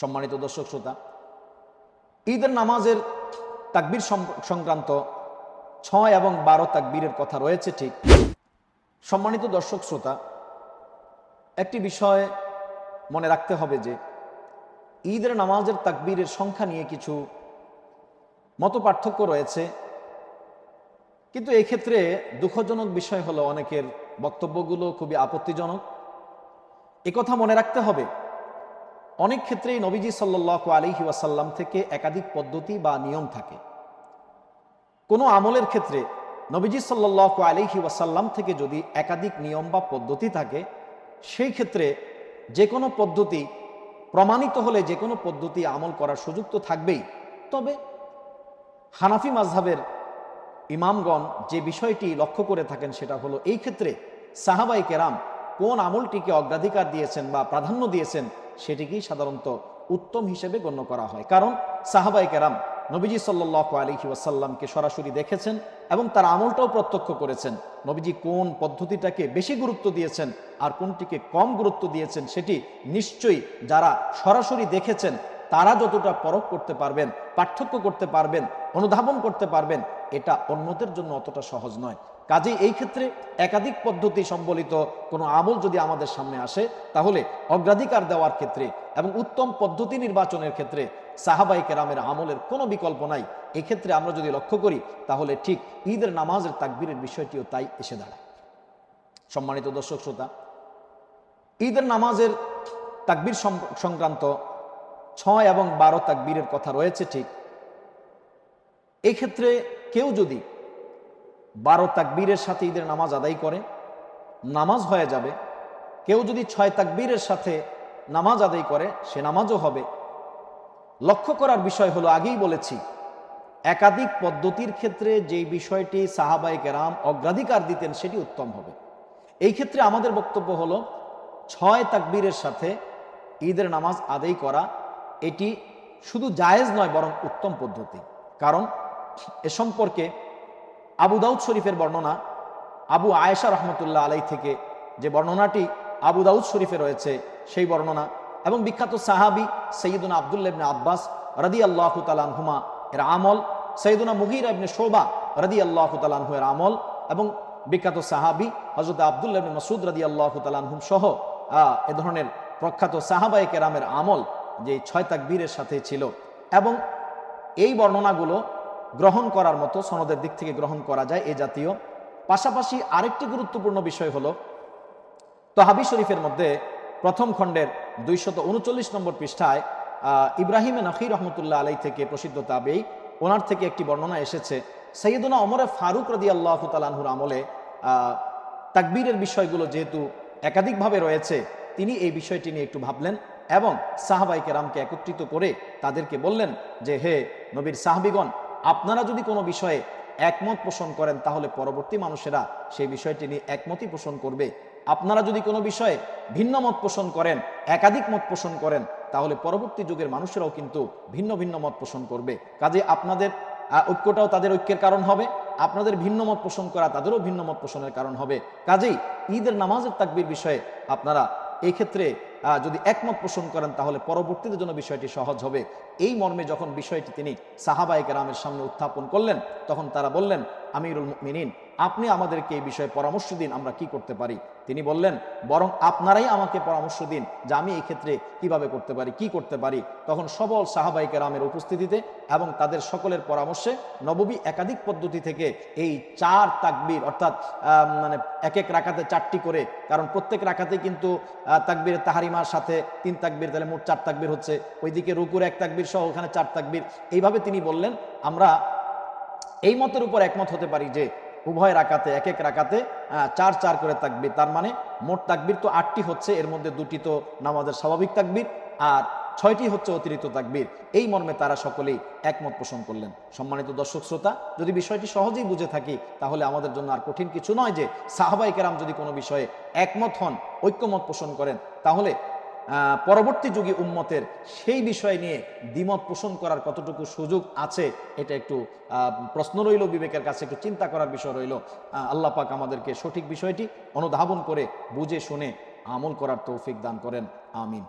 সম্মানিত দর্শক শ্রোতা, ঈদের নামাজের তাকবির সংক্রান্ত ছয় এবং বারো তাকবীরের কথা রয়েছে ঠিক। সম্মানিত দর্শক শ্রোতা, একটি বিষয় মনে রাখতে হবে যে, ঈদের নামাজের তাকবীরের সংখ্যা নিয়ে কিছু মত পার্থক্য রয়েছে। কিন্তু এক্ষেত্রে দুঃখজনক বিষয় হলো অনেকের বক্তব্যগুলো খুবই আপত্তিজনক। কথা মনে রাখতে হবে অনেক ক্ষেত্রেই নবীজি সাল্লাহ আলিহি ওয়াসাল্লাম থেকে একাধিক পদ্ধতি বা নিয়ম থাকে। কোনো আমলের ক্ষেত্রে নবীজি সাল্লাহ আলিহি ওয়াসাল্লাম থেকে যদি একাধিক নিয়ম বা পদ্ধতি থাকে, সেই ক্ষেত্রে যে কোনো পদ্ধতি প্রমাণিত হলে যে কোনো পদ্ধতি আমল করার সুযোগ তো থাকবেই। তবে হানাফি মাঝহাবের ইমামগণ যে বিষয়টি লক্ষ্য করে থাকেন সেটা হলো, এই ক্ষেত্রে সাহাবাই কেরাম কোন আমলটিকে অগ্রাধিকার দিয়েছেন বা প্রাধান্য দিয়েছেন সেটিকেই সাধারণত উত্তম হিসেবে গণ্য করা হয়। কারণ সাহাবাই কেরাম নবীজি সাল্লাহ আলহি ওয়াসাল্লামকে সরাসরি দেখেছেন এবং তার আমলটাও প্রত্যক্ষ করেছেন। নবীজি কোন পদ্ধতিটাকে বেশি গুরুত্ব দিয়েছেন আর কোনটিকে কম গুরুত্ব দিয়েছেন সেটি নিশ্চয়ই যারা সরাসরি দেখেছেন, তারা যতটা পরখ করতে পারবেন, পার্থক্য করতে পারবেন, অনুধাবন করতে পারবেন, এটা অন্যদের জন্য অতটা সহজ নয়। কাজেই এই ক্ষেত্রে একাধিক পদ্ধতি সম্বলিত কোনো আমল যদি আমাদের সামনে আসে, তাহলে অগ্রাধিকার দেওয়ার ক্ষেত্রে এবং উত্তম পদ্ধতি নির্বাচনের ক্ষেত্রে সাহাবাই কেরামের আমলের কোনো বিকল্প নাই। এক্ষেত্রে আমরা যদি লক্ষ্য করি, তাহলে ঠিক ঈদের নামাজের তাকবীরের বিষয়টিও তাই এসে দাঁড়ায়। সম্মানিত দর্শক শ্রোতা, ঈদের নামাজের তাকবীর সংক্রান্ত ছয় এবং বারো তাকবীরের কথা রয়েছে ঠিক। এক্ষেত্রে কেউ যদি বারো তাকবীরের সাথে ঈদের নামাজ আদায় করে, নামাজ হয়ে যাবে। কেউ যদি ছয় তাকবীরের সাথে নামাজ আদায় করে, সে নামাজও হবে। লক্ষ্য করার বিষয় হলো, আগেই বলেছি, একাধিক পদ্ধতির ক্ষেত্রে যেই বিষয়টি সাহাবাই কেরাম অগ্রাধিকার দিতেন, সেটি উত্তম হবে। এই ক্ষেত্রে আমাদের বক্তব্য হলো, ছয় তাকবীরের সাথে ঈদের নামাজ আদায় করা, এটি শুধু জায়েজ নয়, বরং উত্তম পদ্ধতি। কারণ এ সম্পর্কে আবু দাউদ শরীফের বর্ণনা আবু আয়েশা রহমতুল্লাহ আলাই থেকে যে বর্ণনাটি আবু দাউদ শরীফে রয়েছে, সেই বর্ণনা এবং বিখ্যাত সাহাবি সৈয়দুনা আবদুল্লাবনে আব্বাস রদি আল্লাহ তালানহুমা এর আমল, সৈয়দুনা মুহির ইবনে শোভা রদি আল্লাহ তালানহু এর আমল এবং বিখ্যাত সাহাবি হজরত আবদুল্লাবনে মসুদ রদি আল্লাহ তালানহুম সহ এ ধরনের প্রখ্যাত সাহাবাই কেরামের আমল যে ছয় তাকবীরের সাথে ছিল। এবং এই বর্ণনাগুলো গ্রহণ করার মতো, সনদের দিক থেকে গ্রহণ করা যায় এ জাতীয়। পাশাপাশি আরেকটি গুরুত্বপূর্ণ বিষয় হলো, তহাবি শরীফের মধ্যে প্রথম খণ্ডের দুইশত উনচল্লিশ নম্বর পৃষ্ঠায় ইব্রাহিম নখি রহমতুল্লাহ আলাই থেকে প্রসিদ্ধ তাবেই, ওনার থেকে একটি বর্ণনা এসেছে। সৈয়দুনা অমরে ফারুক রদি আল্লাহ তালাহুর আমলে তাকবীরের বিষয়গুলো যেহেতু একাধিকভাবে রয়েছে, তিনি এই বিষয়টি নিয়ে একটু ভাবলেন এবং সাহাবাইকে রামকে একত্রিত করে তাদেরকে বললেন যে, হে নবীর সাহাবিগণ আপনারা যদি কোনো বিষয়ে একমত পোষণ করেন তাহলে পরবর্তী মানুষেরা সেই বিষয়টি নিয়ে একমতই পোষণ করবে। আপনারা যদি কোনো বিষয়ে ভিন্ন মত পোষণ করেন একাধিক মত পোষণ করেন তাহলে পরবর্তী যুগের মানুষেরাও কিন্তু ভিন্ন ভিন্ন মত পোষণ করবে। কাজে আপনাদের ঐক্যটাও তাদের ঐক্যের কারণ হবে। আপনাদের ভিন্ন মত পোষণ করা তাদেরও ভিন্ন মত পোষণের কারণ হবে। কাজেই ঈদের নামাজের তাকবির বিষয়ে আপনারা এই ক্ষেত্রে আহ, যদি একমত পোষণ করেন, তাহলে পরবর্তীতে জন্য বিষয়টি সহজ হবে। এই মর্মে যখন বিষয়টি তিনি সাহাবাহিক রামের সামনে উত্থাপন করলেন, তখন তারা বললেন আমিরুল মিনিন আপনি আমাদেরকে এই বিষয়ে পরামর্শ দিন আমরা কি করতে পারি। তিনি বললেন, বরং আপনারাই আমাকে পরামর্শ দিন যে আমি এই ক্ষেত্রে কীভাবে করতে পারি, কি করতে পারি। তখন সবল সাহাবাই কেরামের উপস্থিতিতে এবং তাদের সকলের পরামর্শে নববী একাধিক পদ্ধতি থেকে এই চার তাকবীর, অর্থাৎ মানে এক এক রাখাতে চারটি করে, কারণ প্রত্যেক রাখাতে কিন্তু তাকবীর তাহারিমার সাথে তিন তাকবীর, তাহলে মোট চার তাকবীর হচ্ছে। ওইদিকে রুকুর এক তাকবীর সহ ওখানে চার তাকবীর। এইভাবে তিনি বললেন, আমরা এই মতের উপর একমত হতে পারি যে উভয় রাকাতে, এক এক রাকাতে চার চার করে তাকবির। তার মানে মোট তাকবির তো আটটি হচ্ছে, এর মধ্যে দুটি তো নামাজের স্বাভাবিক তাকবির আর ছয়টি হচ্ছে অতিরিক্ত তাকবির। এই মর্মে তারা সকলেই একমত পোষণ করলেন। সম্মানিত দর্শক শ্রোতা, যদি বিষয়টি সহজেই বুঝে থাকি, তাহলে আমাদের জন্য আর কঠিন কিছু নয় যে সাহাবাই কেরাম যদি কোনো বিষয়ে একমত হন, ঐক্যমত পোষণ করেন, তাহলে পরবর্তী যুগে উম্মতের সেই বিষয় নিয়ে দ্বিমত পোষণ করার কতটুকু সুযোগ আছে, এটা একটু প্রশ্ন রইল, বিবেকের কাছে একটু চিন্তা করার বিষয় রইল। আল্লাহ পাক আমাদেরকে সঠিক বিষয়টি অনুধাবন করে, বুঝে শুনে আমল করার তৌফিক দান করেন। আমিন।